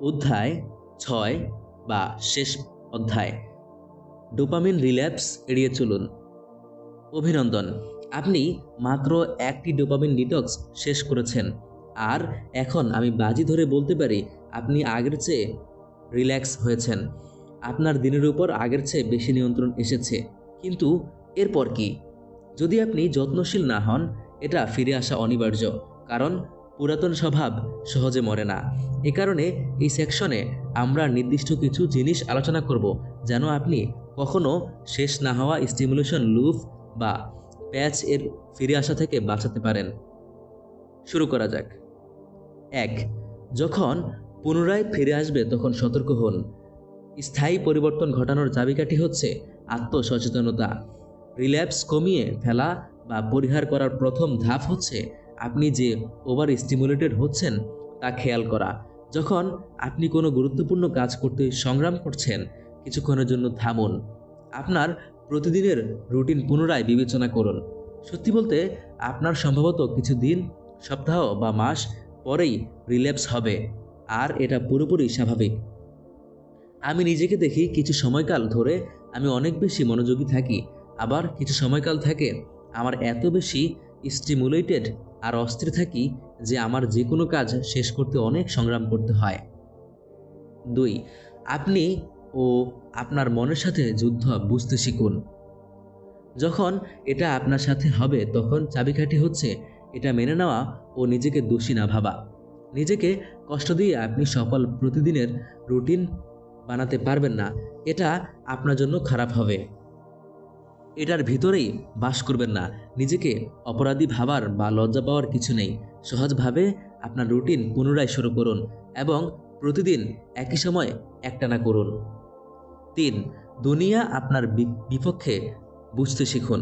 অধ্যায় ছয় বা শেষ অধ্যায়। ডোপামিন রিল্যাপস এড়িয়ে চলুন। অভিনন্দন, আপনি মাত্র একটি ডোপামিন ডিটক্স শেষ করেছেন। আর এখন আমি বাজি ধরে বলতে পারি, আপনি আগের চেয়ে রিল্যাক্স হয়েছেন। আপনার দিনের উপর আগের চেয়ে বেশি নিয়ন্ত্রণ এসেছে। কিন্তু এরপর কি? যদি আপনি যত্নশীল না হন, এটা ফিরে আসা অনিবার্য। কারণ পুরাতন স্বভাব সহজে মরে না। এ কারণে এই সেকশনে আমরা নির্দিষ্ট কিছু জিনিস আলোচনা করব যেন আপনি কখনো শেষ না হওয়া স্টিমুলেশন লুপ বা প্যাচ এর ফিরে আসা থেকে বাঁচাতে পারেন। শুরু করা যাক। এক, যখন পুনরায় ফিরে আসবে তখন সতর্ক হন। স্থায়ী পরিবর্তন ঘটানোর চাবিকাঠি হচ্ছে আত্মসচেতনতা। রিল্যাপস কমিয়ে ফেলা বা পরিহার করার প্রথম ধাপ হচ্ছে আপনি যে ওভার স্টিমুলেটেড হচ্ছেন, তা খেয়াল করা। যখন আপনি কোনো গুরুত্বপূর্ণ কাজ করতে সংগ্রাম করছেন, কিছুক্ষণের জন্য থামুন। আপনার প্রতিদিনের রুটিন পুনরায় বিবেচনা করুন। সত্যি বলতে, আপনার সম্ভবত কিছু দিন, সপ্তাহ বা মাস পরেই রিল্যাপস হবে, আর এটা পুরোপুরি স্বাভাবিক। আমি নিজেকে দেখি কিছু সময়কাল ধরে আমি অনেক বেশি মনোযোগী থাকি, আবার কিছু সময়কাল থাকে আমার এত বেশি স্টিমুলেটেড আর অস্থির থাকি যে আমার যে কোনো কাজ শেষ করতে অনেক সংগ্রাম করতে হয়। দুই, আপনি ও আপনার মনের সাথে যুদ্ধ বুঝতে শিখুন। যখন এটা আপনার সাথে হবে, তখন চাবিকাঠি হচ্ছে, এটা মেনে নেওয়া ও নিজেকে দোষী না ভাবা। নিজেকে কষ্ট দিয়ে আপনি সফল প্রতিদিনের রুটিন বানাতে পারবেন না, এটা আপনার জন্য খারাপ হবে। এটার ভিতরেই বাস করবেন না। নিজেকে অপরাধী ভাবার বা লজ্জা পাওয়ার কিছু নেই। সহজভাবে আপনার রুটিন পুনরায় শুরু করুন এবং প্রতিদিন একই সময় একটানা করুন। তিন, দুনিয়া আপনার বিপক্ষে বুঝতে শিখুন।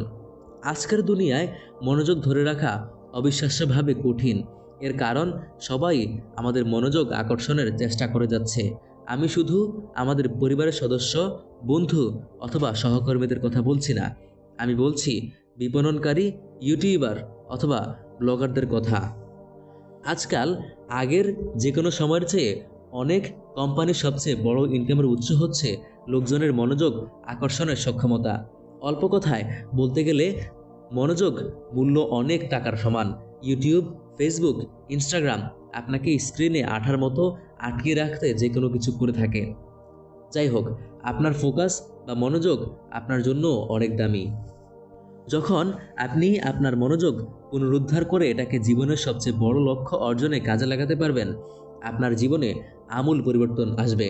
আজকের দুনিয়ায় মনোযোগ ধরে রাখা অবিশ্বাস্যভাবে কঠিন। এর কারণ সবাই আমাদের মনোযোগ আকর্ষণের চেষ্টা করে যাচ্ছে। আমি শুধু আমাদের পরিবারের সদস্য বন্ধু অথবা সহকর্মীদের কথা বলছি না। আমি বলছি, বিপণনকারী, ইউটিউবার অথবা ব্লগারদের কথা। আজকাল আগের যে কোনো সময়ের চেয়ে অনেক কোম্পানির সবচেয়ে বড় ইনকামের উৎস হচ্ছে লোকজনের মনোযোগ আকর্ষণের সক্ষমতা। অল্প কথায় বলতে গেলে, মনোযোগ মূল্য অনেক টাকার সমান। ইউটিউব, ফেসবুক, ইনস্টাগ্রাম আপনাকে স্ক্রিনে আঠার মতো আটকে রাখতে যে কোনো কিছু করে থাকে। যাই হোক আপনার ফোকাস বা মনোযোগ আপনার জন্য অনেক দামি। যখন আপনি আপনার মনোযোগ পুনরুদ্ধার করে এটাকে জীবনের সবচেয়ে বড় লক্ষ্য অর্জনে কাজে লাগাতে পারবেন, আপনার জীবনে আমূল পরিবর্তন আসবে।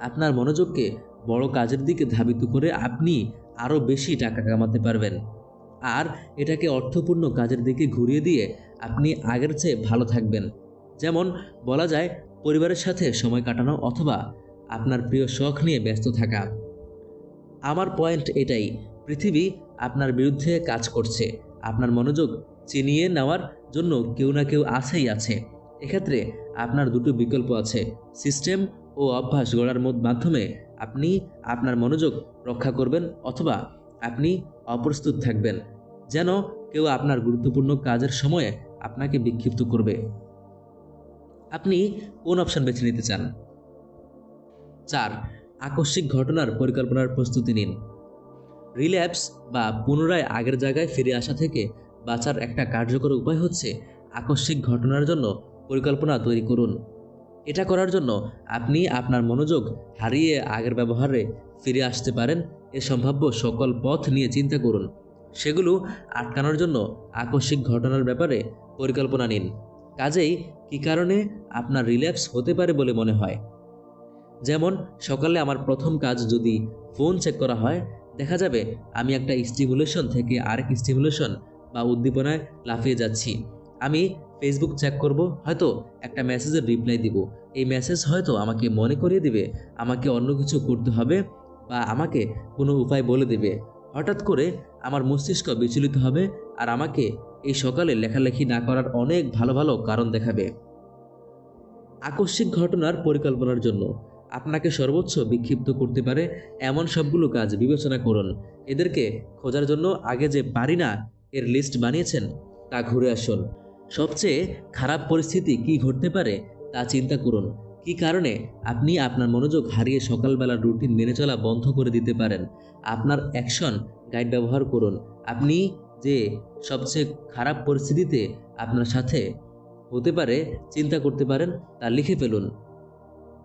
আপনার মনোযোগকে বড় কাজের দিকে ধাবিত করে আপনি আরও বেশি টাকা কামাতে পারবেন। আর এটাকে অর্থপূর্ণ কাজের দিকে ঘুরিয়ে দিয়ে আপনি আগের চেয়ে ভালো থাকবেন। যেমন বলা যায়, পরিবারের সাথে সময় কাটানো অথবা আপনার প্রিয় শখ নিয়ে ব্যস্ত থাকা। আমার পয়েন্ট এটাই, পৃথিবী আপনার বিরুদ্ধে কাজ করছে। আপনার মনোযোগ চিনিয়ে নেওয়ার জন্য কেউ না কেউ আছেই আছে। এক্ষেত্রে আপনার দুটো বিকল্প আছে। সিস্টেম ও অভ্যাস গড়ার মধ্য- মাধ্যমে আপনি আপনার মনোযোগ রক্ষা করবেন অথবা আপনি অপ্রস্তুত থাকবেন, যেন কেউ আপনার গুরুত্বপূর্ণ কাজের সময়ে আপনাকে বিক্ষিপ্ত করবে। আপনি কোন অপশন বেছে নিতে চান? চার আকস্মিক ঘটনার পরিকল্পনার প্রস্তুতি নিন। রিল্যাপস বা পুনরায় আগের জায়গায় ফিরে আসা থেকে বাঁচার একটা কার্যকর উপায় হচ্ছে আকস্মিক ঘটনার জন্য পরিকল্পনা তৈরি করুন। এটা করার জন্য আপনি আপনার মনোযোগ হারিয়ে আগের ব্যবহারে ফিরে আসতে পারেন এ সম্ভাব্য সকল পথ নিয়ে চিন্তা করুন। সেগুলো আটকানোর জন্য আকস্মিক ঘটনার ব্যাপারে পরিকল্পনা নিন। কাজেই কী কারণে আপনার রিল্যাপস হতে পারে বলে মনে হয়? যেমন, সকালে আমার প্রথম কাজ যদি ফোন চেক করা হয়, দেখা যাবে আমি একটা স্টিমুলেশন থেকে আরেক স্টিমুলেশন বা উদ্দীপনায় লাফিয়ে যাচ্ছি। আমি ফেসবুক চেক করব, হয়তো একটা মেসেজের রিপ্লাই দিব। এই মেসেজ হয়তো আমাকে মনে করিয়ে দিবে, আমাকে অন্য কিছু করতে হবে বা আমাকে কোনো উপায় বলে দেবে। হঠাৎ করে আমার মস্তিষ্ক বিচলিত হবে আর আমাকে এই সকালে লেখালেখি না করার অনেক ভালো ভালো কারণ দেখাবে। আকস্মিক ঘটনার পরিকল্পনার জন্য আপনাকে সর্বোচ্চ বিক্ষিপ্ত করতে পারে এমন সবগুলো কাজ বিবেচনা করুন। এদেরকে খোঁজার জন্য আগে যে পারি না, এর লিস্ট বানিয়েছেন, তা ঘুরে আসুন। সবচেয়ে খারাপ পরিস্থিতি কি ঘটতে পারে, তা চিন্তা করুন। কি কারণে আপনি আপনার মনোযোগ হারিয়ে সকালবেলার রুটিন মেনে চলা বন্ধ করে দিতে পারেন? আপনার অ্যাকশন গাইড ব্যবহার করুন। আপনি যে সবচেয়ে খারাপ পরিস্থিতিতে আপনার সাথে হতে পারে, চিন্তা করতে পারেন, তা লিখে ফেলুন।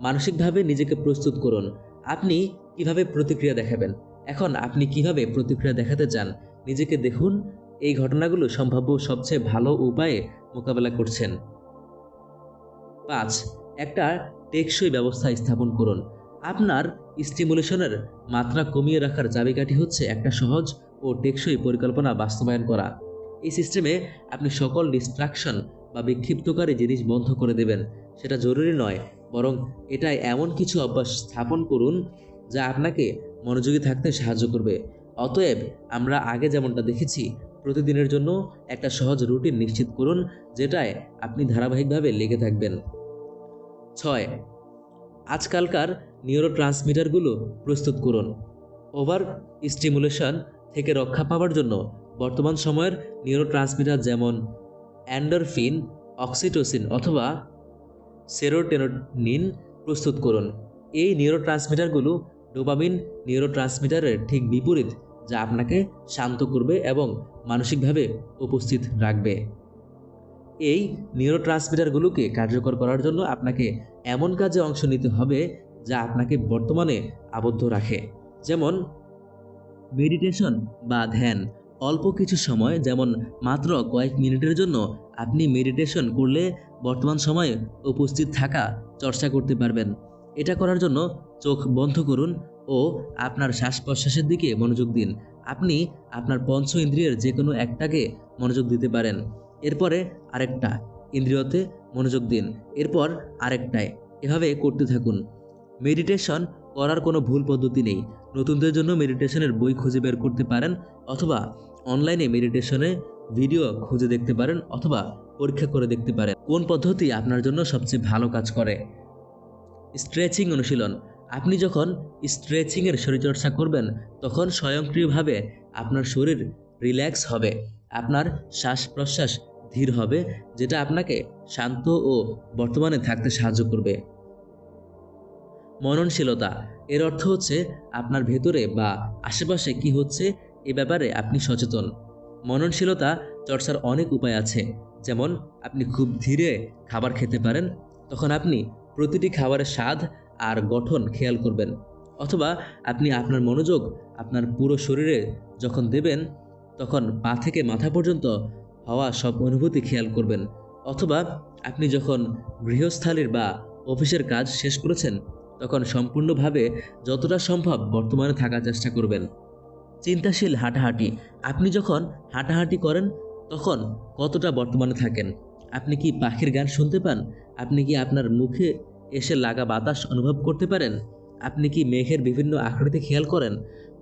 মানসিকভাবে নিজেকে প্রস্তুত করুন। আপনি কীভাবে প্রতিক্রিয়া দেখাবেন? এখন আপনি কীভাবে প্রতিক্রিয়া দেখাতে চান? নিজেকে দেখুন, এই ঘটনাগুলো সম্ভাব্য সবচেয়ে ভালো উপায়ে মোকাবেলা করছেন। পাঁচ, একটা টেকসই ব্যবস্থা স্থাপন করুন। আপনার স্টিমুলেশনের মাত্রা কমিয়ে রাখার চাবিকাঠি হচ্ছে একটা সহজ ও টেকসই পরিকল্পনা বাস্তবায়ন করা। এই সিস্টেমে আপনি সকল ডিস্ট্রাকশন বা বিক্ষিপ্তকারী জিনিস বন্ধ করে দেবেন। সেটা জরুরি নয়। বরং এটাই এমন কিছু অভ্যাস স্থাপন করুন যা আপনাকে মনোযোগী থাকতে সাহায্য করবে। অতএব আমরা আগে যেমনটা দেখেছি, প্রতিদিনের জন্য একটা সহজ রুটিন নিশ্চিত করুন, যেটায় আপনি ধারাবাহিকভাবে লেগে থাকবেন। ছয়, আজকালকার নিউরো ট্রান্সমিটারগুলো প্রস্তুত করুন। ওভার স্টিমুলেশন থেকে রক্ষা পাওয়ার জন্য বর্তমান সময়ের নিউরো ট্রান্সমিটার যেমন অ্যান্ডরফিন, অক্সিটোসিন অথবা সেরোটেনোনিন প্রস্তুত করুন। এই নিউরো ট্রান্সমিটারগুলো ডোপামিন নিউরো ট্রান্সমিটারের ঠিক বিপরীত, যা আপনাকে শান্ত করবে এবং মানসিকভাবে উপস্থিত রাখবে। এই নিউরো ট্রান্সমিটারগুলোকে কার্যকর করার জন্য আপনাকে এমন কাজে অংশ নিতে হবে, যা আপনাকে বর্তমানে আবদ্ধ রাখে। যেমন মেডিটেশন বা ধ্যান। অল্প কিছু সময়, যেমন মাত্র কয়েক মিনিটের জন্য আপনি মেডিটেশন করলে বর্তমান সময়ে উপস্থিত থাকা চর্চা করতে পারবেন। এটা করার জন্য চোখ বন্ধ করুন ও আপনার শ্বাস প্রশ্বাসের দিকে মনোযোগ দিন। আপনি আপনার পঞ্চ ইন্দ্রিয়ের যে কোনো একটাকে মনোযোগ দিতে পারেন। এরপরে আরেকটা ইন্দ্রিয়তে মনোযোগ দিন। এরপর আরেকটায়। এভাবে করতে থাকুন। মেডিটেশন করার কোনো ভুল পদ্ধতি নেই। নতুনদের জন্য মেডিটেশনের বই খুঁজে বের করতে পারেন অথবা অনলাইনে মেডিটেশনে ভিডিও খুঁজে দেখতে পারেন অথবা পরীক্ষা করে দেখতে পারেন। কোন পদ্ধতি আপনার জন্য সবচেয়ে ভালো কাজ করে? স্ট্রেচিং অনুশীলন। আপনি যখন স্ট্রেচিংয়ের শরীরচর্চা করবেন, তখন স্বয়ংক্রিয়ভাবে আপনার শরীর রিল্যাক্স হবে। আপনার শ্বাস প্রশ্বাস ধীর হবে, যেটা আপনাকে শান্ত ও বর্তমানে থাকতে সাহায্য করবে। মননশীলতা। এর অর্থ হচ্ছে আপনার ভেতরে বা আশেপাশে কি হচ্ছে, এ ব্যাপারে আপনি সচেতন। মননশীলতা চর্চার অনেক উপায় আছে। যেমন, আপনি খুব ধীরে খাবার খেতে পারেন, তখন আপনি প্রতিটি খাবারের স্বাদ আর গঠন খেয়াল করবেন। অথবা আপনি আপনার মনোযোগ আপনার পুরো শরীরে যখন দেবেন, তখন পা থেকে মাথা পর্যন্ত হওয়া সব অনুভূতি খেয়াল করবেন। অথবা আপনি যখন গৃহস্থালির বা অফিসের কাজ শেষ করেছেন, তখন সম্পূর্ণভাবে যতটা সম্ভব বর্তমানে থাকার চেষ্টা করবেন। চিন্তাশীল হাঁটাহাঁটি। আপনি যখন হাঁটাহাঁটি করেন, তখন কতটা বর্তমানে থাকেন? আপনি কি পাখির গান শুনতে পান? আপনি কি আপনার মুখে এসে লাগা বাতাস অনুভব করতে পারেন? আপনি কি মেঘের বিভিন্ন আকৃতি খেয়াল করেন?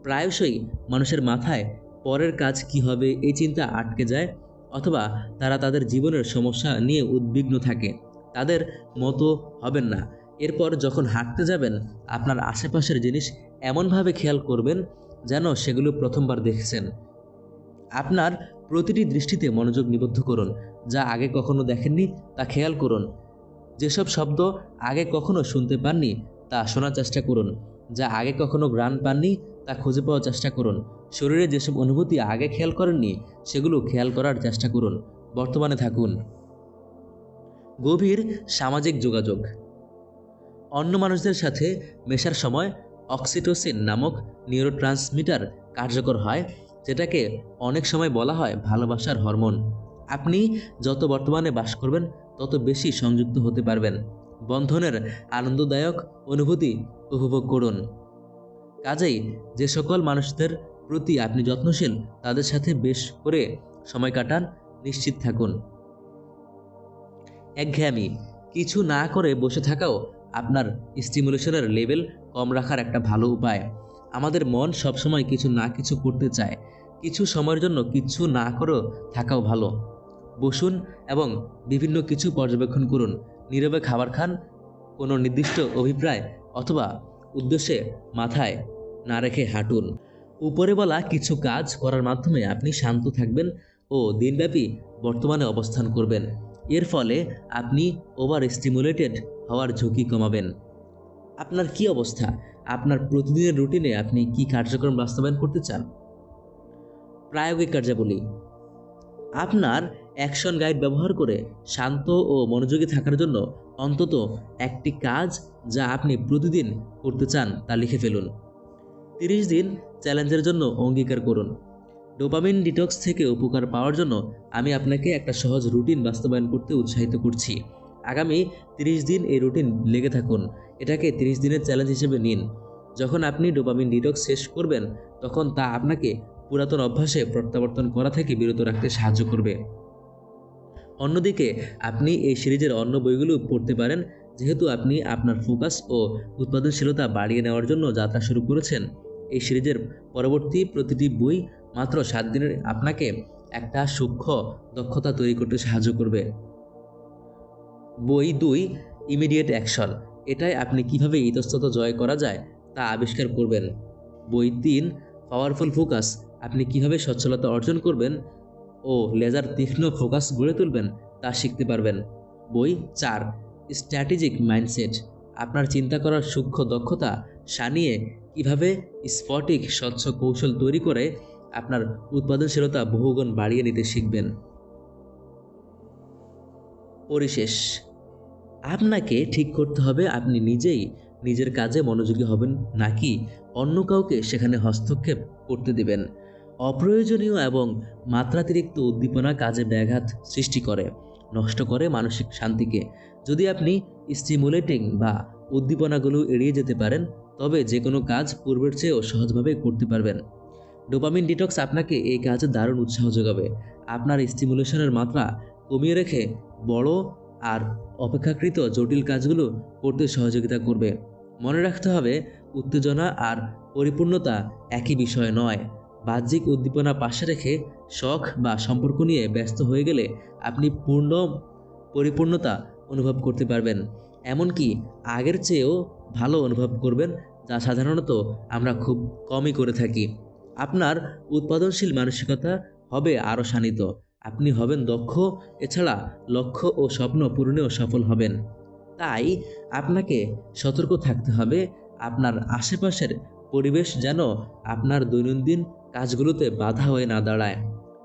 প্রায়শই মানুষের মাথায় পরের কাজ কি হবে এই চিন্তা আটকে যায়, অথবা তারা তাদের জীবনের সমস্যা নিয়ে উদ্বিগ্ন থাকে। তাদের মতো হবেন না। এরপর যখন হাঁটতে যাবেন, আপনার আশেপাশের জিনিস এমনভাবে খেয়াল করবেন যেন সেগুলো প্রথমবার দেখছেন। আপনার প্রতিটি দৃষ্টিতে মনোযোগ নিবদ্ধ করুন, যা আগে কখনো দেখেননি তা খেয়াল করুন। যেসব শব্দ আগে কখনো শুনতে পাননি তা শোনার চেষ্টা করুন, যা আগে কখনো গ্রাণ পাননি তা খুঁজে পাওয়ার চেষ্টা করুন। শরীরে যেসব অনুভূতি আগে খেয়াল করেননি সেগুলো খেয়াল করার চেষ্টা করুন। বর্তমানে থাকুন। গভীর সামাজিক যোগাযোগ। অন্য মানুষদের সাথে মেশার সময় অক্সিটোসিন নামক নিউরোট্রান্সমিটার কার্যকর হয়, যেটাকে অনেক সময় বলা হয় ভালোবাসার হরমোন। আপনি যত বর্তমানে বাস করবেন, তত বেশি সংযুক্ত হতে পারবেন। বন্ধনের আনন্দদায়ক অনুভূতি উপভোগ করুন। কাজেই যে সকল মানুষদের প্রতি আপনি যত্নশীল, তাদের সাথে বেশ করে সময় কাটান, নিশ্চিত থাকুন। একঘেয়ামি, কিছু না করে বসে থাকাও আপনার স্টিমুলেশনের লেভেল কম রাখার একটা ভালো উপায়। আমাদের মন সবসময় কিছু না কিছু করতে চায়। কিছু সময়ের জন্য কিছু না করেও থাকাও ভালো। বসুন এবং বিভিন্ন কিছু পর্যবেক্ষণ করুন। নীরবে খাবার খান, কোনো নির্দিষ্ট অভিপ্রায় অথবা উদ্দেশ্যে মাথায় না রেখে হাঁটুন। উপরে বলা কিছু কাজ করার মাধ্যমে আপনি শান্ত থাকবেন ও দিনব্যাপী বর্তমানে অবস্থান করবেন। এর ফলে আপনি ওভার স্টিমুলেটেড হওয়ার ঝুঁকি কমাবেন। আপনার কি অবস্থা? আপনার প্রতিদিনের রুটিনে আপনি কি কার্যক্রম বাস্তবায়ন করতে চান? প্রায়োগিক কার্যাবলী। আপনার অ্যাকশন গাইড ব্যবহার করে শান্ত ও মনোযোগী থাকার জন্য অন্তত একটি কাজ যা আপনি প্রতিদিন করতে চান তা লিখে ফেলুন। তিরিশ দিন চ্যালেঞ্জের জন্য অঙ্গীকার করুন। ডোপামিন ডিটক্স থেকে উপকার পাওয়ার জন্য আমি আপনাকে একটা সহজ রুটিন বাস্তবায়ন করতে উৎসাহিত করছি। আগামী তিরিশ দিন এই রুটিন লেগে থাকুন। এটাকে তিরিশ দিনের চ্যালেঞ্জ হিসেবে নিন। যখন আপনি ডোপামিন ডিটক্স শেষ করবেন, তখন তা আপনাকে পুরাতন অভ্যাসে প্রত্যাবর্তন করা থেকে বিরত রাখতে সাহায্য করবে। অন্যদিকে, আপনি এই সিরিজের অন্য বইগুলো পড়তে পারেন, যেহেতু আপনি আপনার ফোকাস ও উৎপাদনশীলতা বাড়িয়ে নেওয়ার জন্য যাত্রা শুরু করেছেন। এই সিরিজের পরবর্তী প্রতিটি বই মাত্র সাত দিনের আপনাকে একটা সূক্ষ্ম দক্ষতা তৈরি করতে সাহায্য করবে। বই দুই ইমিডিয়েট অ্যাকশন এটাই আপনি কীভাবে ইতস্তত জয় করা যায় তা আবিষ্কার করবেন। বই তিন পাওয়ারফুল ফোকাস আপনি কীভাবে সচ্ছলতা অর্জন করবেন ও লেজার তীক্ষ্ণ ফোকাস গড়ে তুলবেন তা শিখতে পারবেন। বই চার স্ট্র্যাটেজিক মাইন্ডসেট আপনার চিন্তা করার সূক্ষ্ম দক্ষতা সানিয়ে কীভাবে স্ফটিক স্বচ্ছ কৌশল তৈরি করে আপনার উৎপাদনশীলতা বহুগুণ বাড়িয়ে নিতে শিখবেন। পরিশেষ। আপনাকে ঠিক করতে হবে আপনি নিজেই নিজের কাজে মনোযোগী হবেন নাকি অন্য কাউকে সেখানে হস্তক্ষেপ করতে দেবেন। অপ্রয়োজনীয় এবং মাত্রাতিরিক্ত উদ্দীপনা কাজে ব্যাঘাত সৃষ্টি করে, নষ্ট করে মানসিক শান্তিকে। যদি আপনি স্টিমুলেটিং বা উদ্দীপনাগুলো এড়িয়ে যেতে পারেন, তবে যে কোনো কাজ পূর্বের চেয়েও সহজভাবে করতে পারবেন। ডোপামিন ডিটক্স আপনাকে এই কাজে দারুণ উৎসাহ যোগাবে। আপনার স্টিমুলেশনের মাত্রা কমিয়ে রেখে বড় আর অপেক্ষাকৃত জটিল কাজগুলো করতে সহযোগিতা করবে। মনে রাখতে হবে, উত্তেজনা আর পরিপূর্ণতা একই বিষয় নয়। বাহ্যিক উদ্দীপনা পাশে রেখে শখ বা সম্পর্ক নিয়ে ব্যস্ত হয়ে গেলে আপনি পূর্ণ পরিপূর্ণতা অনুভব করতে পারবেন। এমনকি আগের চেয়েও ভালো অনুভব করবেন, যা সাধারণত আমরা খুব কমই করে থাকি। আপনার উৎপাদনশীল মানসিকতা হবে আরও শানিত। আপনি হবেন দক্ষ, এছাড়া লক্ষ্য ও স্বপ্ন পূরণেও সফল হবেন। তাই আপনাকে সতর্ক থাকতে হবে, আপনার আশেপাশের পরিবেশ যেন আপনার দৈনন্দিন কাজগুলোতে বাধা হয়ে না দাঁড়ায়।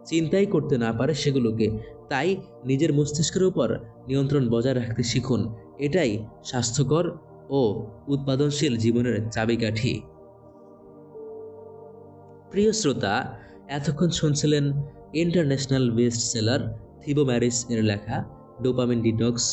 চিন্তাই করতে না পারে সেগুলোকে। তাই নিজের মস্তিষ্কের উপর নিয়ন্ত্রণ বজায় রাখতে শিখুন। এটাই স্বাস্থ্যকর ও উৎপাদনশীল জীবনের চাবিকাঠি। প্রিয় শ্রোতা এতক্ষণ শুনছিলেন international best seller Thibaut Meurisse এর লেখা ডোপামিন ডিটক্স